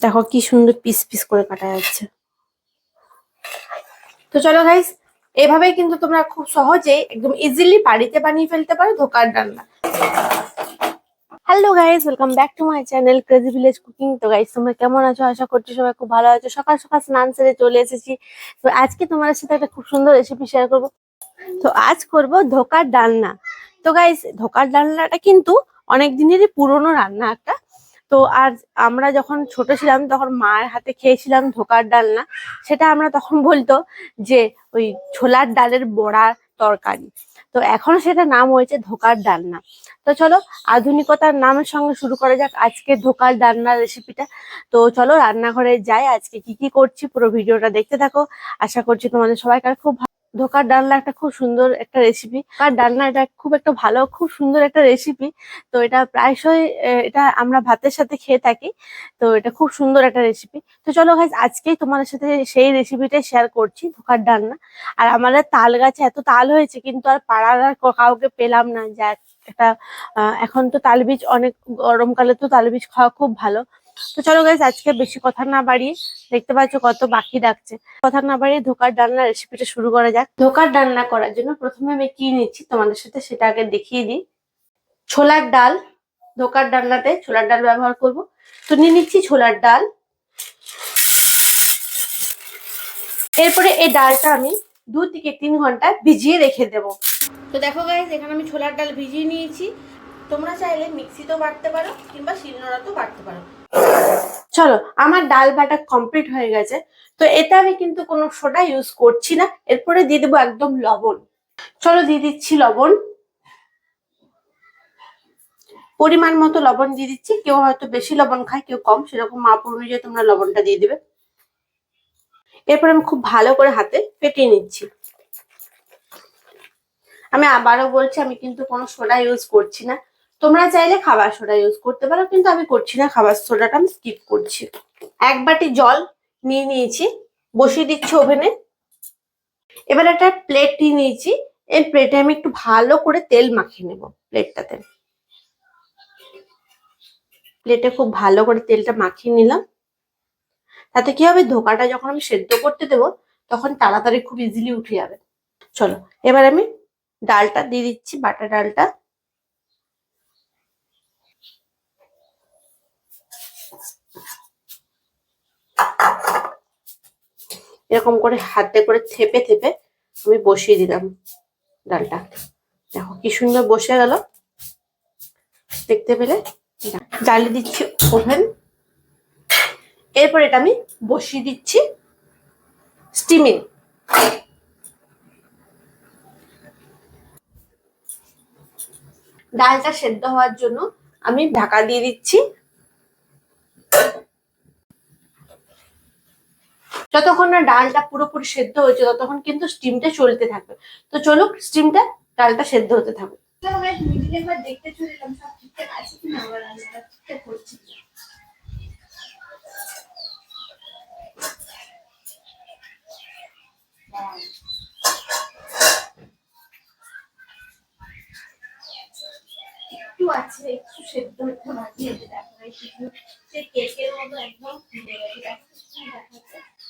দেখো কি সুন্দর পিস পিস করে কাটা যাচ্ছে। তো চলো গাইস এভাবেই কিন্তু তোমরা খুব সহজেই একদম ইজিলি বাড়িতে বানিয়ে ফেলতে পারো ধোকার ডালনা hello guys welcome back to my channel crazy village cooking তো গাইস তোমরা কেমন আছো? আশা করছি সবাই খুব ভালো আছো। সকাল সকাল স্নান সেরে চলে এসেছি। তো আজকে তোমাদের সাথে একটা খুব সুন্দর রেসিপি শেয়ার করব। তো আজ করব ধোকার ডালনা তো গাইস ধোকার ডালনাটা কিন্তু অনেক দিনেরই পুরনো রান্না একটা। তো আর আমরা যখন ছোট ছিলাম, তখন মায়ের হাতে খেয়েছিলাম ধোকার ডালনা। সেটা আমরা তখন বলতো যে, ওই ছোলার ডালের বড়া তরকারি। তো এখন সেটা নাম হয়েছে ধোকার ডালনা। তো চলো, আধুনিকতার নামের সঙ্গে শুরু করা যাক আজকে ধোকার ডালনার রেসিপিটা তো চলো, রান্নাঘরে যাই। আজকে কি কি করছি পুরো ভিডিওটা দেখতে থাকো। আশা করছি তোমাদের সবাইকার খুব ধোকার ডালনা একটা খুব সুন্দর একটা রেসিপি আর ডালনা এটা খুব একটা ভালো, খুব সুন্দর একটা রেসিপি তো এটা প্রায়শই এটা আমরা ভাতের সাথে খেয়ে থাকি। তো এটা খুব সুন্দর একটা রেসিপি তো চলো গাইজ আজকেই তোমাদের সাথে সেই রেসিপিটাই শেয়ার করছি, ধোকার ডালনা। আর আমাদের তাল গাছে এত তাল হয়েছে, কিন্তু আর পাড়ার আর কাউকে পেলাম না। যে এক- একটা এখন তো তাল বীজ অনেক, গরমকালে তো তাল বীজ খাওয়া খুব ভালো। তো চলো গাইজ আজকে বেশি কথা না বাড়িয়ে দেখতে পাচ্ছ কত বাকি ডাকছে কথা না বাড়িয়ে ধোকার ডালনা রেসিপিটা শুরু করা যাক। ধোকার ডালনা করার জন্য প্রথমে আমি কি নিচ্ছি তোমাদের সাথে সেটা আগে দেখিয়ে দিই। ছোলার ডাল, ধোকার ডালনাতে ছোলার ডাল ব্যবহার করব। তো নিয়ে নিচ্ছি ছোলার ডাল। এরপরে এই ডালটা আমি দু থেকে তিন ঘণ্টা ভিজিয়ে রেখে দেব। তো দেখো গাইজ এখানে আমি ছোলার ডাল ভিজিয়ে নিয়েছি। তোমরা চাইলে মিক্সিতেও বাটতে পারো কিংবা শিলনোড়াতেও বাটতে পারো। চলো, আমার ডাল বাটা কমপ্লিট হয়ে গেছে। তো এটা আমি কিন্তু কোনো সোডা ইউজ করছি না। এরপরে দিয়ে দেবো একদম লবণ। চলো দিয়ে দিচ্ছি লবণ। পরিমাণ মতো লবণ দিয়ে দিচ্ছি। কেউ হয়তো বেশি লবণ খায়, কেউ কম। সেরকম মাপ অনুযায়ী তোমরা লবণটা দিয়ে দিবে। এরপর আমি খুব ভালো করে হাতে ফেটিয়ে নিচ্ছি। আমি আবারও বলছি, আমি কিন্তু কোনো সোডা ইউজ করছি না। তোমরা চাইলে খাবার সোডা ইউজ করতে পারো, কিন্তু আমি করছি না, খাবার সোডাটা আমি স্কিপ করছি। এক বাটি জল নিয়ে নিয়েছি, বসিয়ে দিচ্ছি ওভেনে। এবার একটা প্লেট নিয়ে নিয়েছি, এই প্লেটে আমি একটু ভালো করে তেল মাখিয়ে নেব প্লেটটাতে প্লেটে খুব ভালো করে তেলটা মাখিয়ে নিলাম। তাতে কি হবে? ধোকাটা যখন আমি সেদ্ধ করতে দেবো, তখন তাড়াতাড়ি খুব ইজিলি উঠে যাবে। চলো, এবার আমি ডালটা দিয়ে দিচ্ছি বাটা ডালটা। এরকম করে হাতে করে থেপে থেপে আমি বসিয়ে দিলাম ডালটা। দেখো কি সুন্দর বসে গেল। দেখতে পেলে? জ্বালিয়ে দিচ্ছি ওভেন। এরপর এটা আমি বসিয়ে দিচ্ছি স্টিমিং। ডালটা সেদ্ধ হওয়ার জন্য আমি ঢাকা দিয়ে দিচ্ছি যতক্ষণ না ডালটা পুরোপুরি সেদ্ধ হয়েছে ততক্ষণ কিন্তু স্টিমটা চলতে থাকবে তো চলুক স্টিমটা ডালটা সেদ্ধ হতে করছি একটু আছে একটু সেদ্ধ হতে কেকের মতো একদম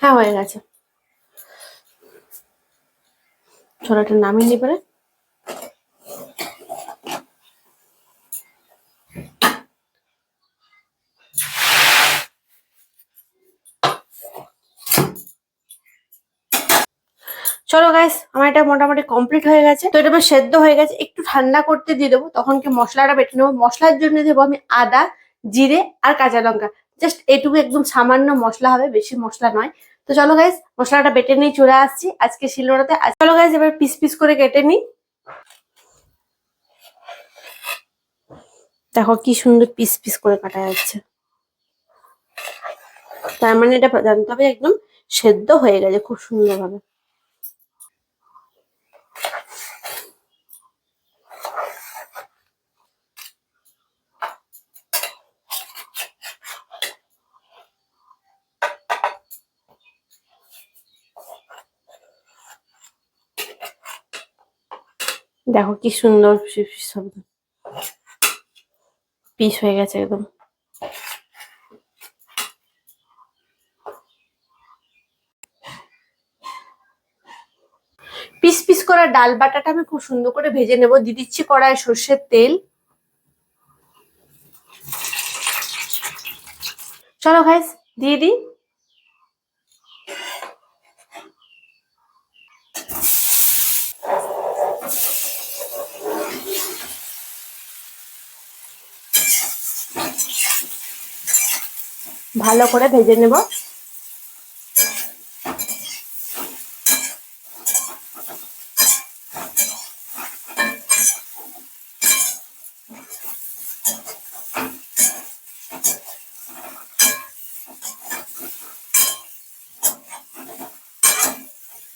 হ্যাঁ হয়ে গেছে। চলো এটা নামিয়ে নিই পরে। চলো গাইস আমার এটা মোটামুটি কমপ্লিট হয়ে গেছে। তো এটা আমার সেদ্ধ হয়ে গেছে। একটু ঠান্ডা করতে দিয়ে দেবো। তখন কি মশলাটা বেটে নেব। মশলার জন্য দেবো আমি আদা, জিরে আর কাঁচা লঙ্কা। জাস্ট এটুকু একদম সামান্য মশলা হবে, বেশি মশলা নয়। তো চলো গাইস মশলাটা বেটে নিয়ে চলে আসছি আজকে শিলনোড়াতে। চলো গাইস এবার পিস পিস করে কেটে নিই। দেখো কি সুন্দর পিস পিস করে কাটা যাচ্ছে। তার মানে এটা জানতে হবে একদম সেদ্ধ হয়ে গেছে খুব সুন্দরভাবে। দেখো কি সুন্দর শব্দ। পিস হয়ে গেছে একদম। পিস পিস করা ডাল বাটাটা আমি খুব সুন্দর করে ভেজে নেব। দিয়ে দিচ্ছি কড়াই সর্ষের তেল। চলো গাইস দিয়ে দিই। ভালো করে ভেজে নেব।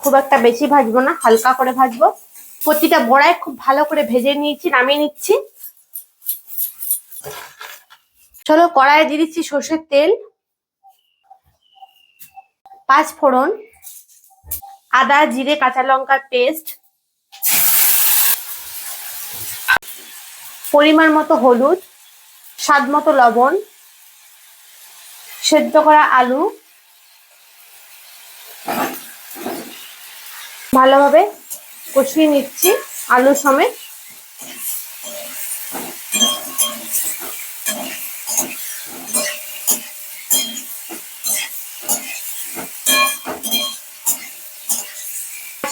খুব একটা বেশি ভাজবো না, হালকা করে ভাজবো। প্রতিটা বড়াই খুব ভালো করে ভেজে নিয়েছি, নামিয়ে নিচ্ছি। চলো কড়াইয়ে দিয়ে দিচ্ছি সর্ষের তেল। পাঁচ ফোড়ন, আদা, জিরে, কাঁচা লঙ্কার পেস্ট পরিমাণ মতো হলুদ, স্বাদ মতো লবণ, সেদ্ধ করা আলু, ভালোভাবে কষিয়ে নিচ্ছি আলু সমেত।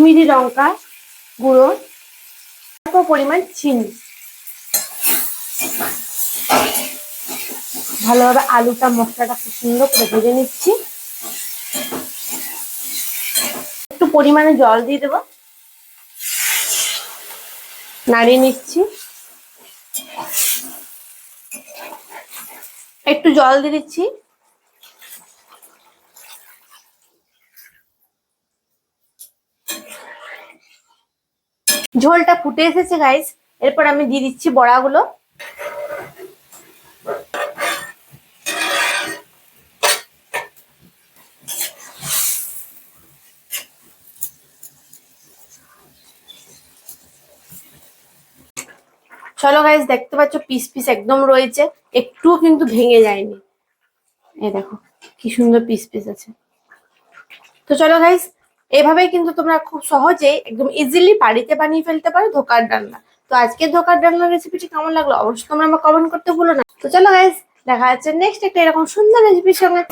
কাশ্মীরি লঙ্কা গুঁড়ো, অল্প পরিমাণ চিনি। ভালোভাবে আলুটা, মশলাটা খুব সুন্দর করে ভেজে নিচ্ছি। একটু পরিমাণে জল দিয়ে দেবো। নাড়িয়ে নিচ্ছি। একটু জল দিয়ে দিচ্ছি। ঝোলটা ফুটে এসেছে গাইস এরপর আমি দিয়ে দিচ্ছি বড়াগুলো। চলো গাইস দেখতে পাচ্ছ পিস পিস একদম রয়েছে। একটুও কিন্তু ভেঙে যায়নি। এই দেখো, কি সুন্দর পিস পিস আছে। তো চলো গাইস এভাবেই কিন্তু তোমরা খুব সহজেই একদম ইজিলি বাড়িতে বানিয়ে ফেলতে পারো ধোকার ডালনা তো আজকে ধোকার ডালনার রেসিপিটি কেমন লাগল? অবশ্যই তোমরা আমার কমেন্ট করতে ভুলো না। তো চলো গাইজ দেখা যাচ্ছে নেক্সট একটা এরকম সুন্দর রেসিপির সঙ্গে।